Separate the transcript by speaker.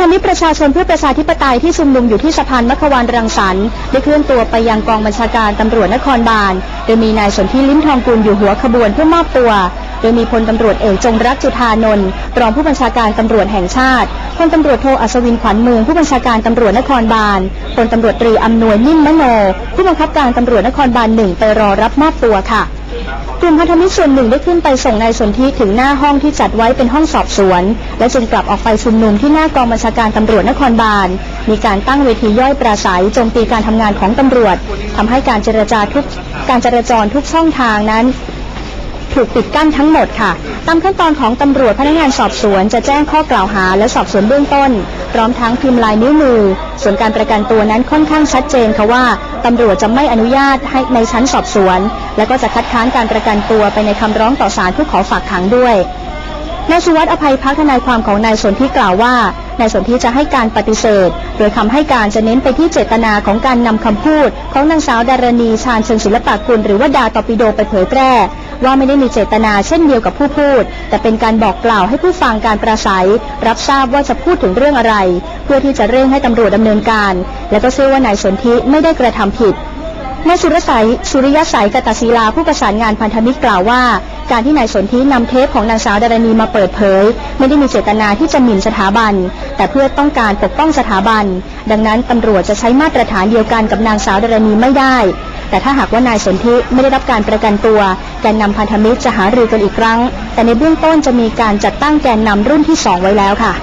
Speaker 1: ธมิตรประชาชนเพื่อประชาธิปไตยที่ชุมนุมอยู่ที่สะพานมัควานรังสรรค์ได้เคลื่อนตัวไปยังกองบัญชาการตำรวจนครบาล โดยมีนายสนธิลิ้มทองกุลอยู่หัวขบวนเพื่อมอบตัว โดยมีพลตำรวจเอกจงรักจุธานนท์รองผู้บัญชาการตำรวจแห่งชาติพลตำรวจโทอัศวินขวัญเมืองผู้บัญชาการตำรวจนครบาลพลตำรวจตรีอำนวยนิ่มมโน ผู้บังคับการตำรวจนครบาลหนึ่งไปรอรับมอบตัวค่ะ กลุ่มพันธมิตรส่วนหนึ่งได้ขึ้นไปส่งนายสนธิถึงหน้าห้องที่จัดไว้เป็นห้องสอบสวน และจึงกลับออกไปชุมนุมที่หน้ากองบัญชาการตำรวจนครบาล มีการตั้งเวทีย่อยปราศัยโจมตีการทำงานของตำรวจทำให้การเจรจาทุกการจราจรทุกช่องทางนั้น ถูกปิดกั้นทั้งหมดค่ะ ตามขั้นตอนของตำรวจพนักงานสอบสวนจะแจ้งข้อกล่าวหาและสอบสวนเบื้องต้น พร้อมทั้งพิมพ์ลายนิ้วมือ ส่วนการประกันตัวนั้นค่อนข้างชัดเจนค่ะว่าตำรวจจะไม่อนุญาตให้ในชั้นสอบสวน และก็จะคัดค้านการประกันตัวไปในคำร้องต่อศาลผู้ขอฝากขังด้วย นายสุวัสดิ์อภัยพักทนายความของนายสนธิกล่าวว่านายสนธิจะให้การปฏิเสธ โดยคำให้การจะเน้นไปที่เจตนาของการนำคำพูด ของนางสาวดารณีชาญเชิงศิลปากุลหรือว่าดาตอปิโดไปเผยแพร่ ว่าไม่ได้มีเจตนาเช่นเดียวกับผู้พูด แต่เป็นการบอกกล่าวให้ผู้ฟังการปราศัย รับทราบว่าจะพูดถึงเรื่องอะไร เพื่อที่จะเร่งให้ตำรวจดำเนินการ และก็เชื่อว่านายสนธิไม่ได้กระทำผิดนายสุรสัยสุริยสัยกตศิลาผู้ประสานงานพันธมิตรกล่าวว่า การที่นายสนธินำเทปของนางสาวดารณีมาเปิดเผย ไม่ได้มีเจตนาที่จะหมิ่นสถาบัน แต่เพื่อต้องการปกป้องสถาบัน ดังนั้นตำรวจจะใช้มาตรฐานเดียวกันกับนางสาวดารณีไม่ได้ แต่ถ้าหากว่านายสนธิไม่ได้รับการประกันตัว แกนนำพันธมิตรจะหารือกันอีกครั้ง แต่ในเบื้องต้นจะมีการจัดตั้งแกนนำรุ่นที่สองไว้แล้วค่ะ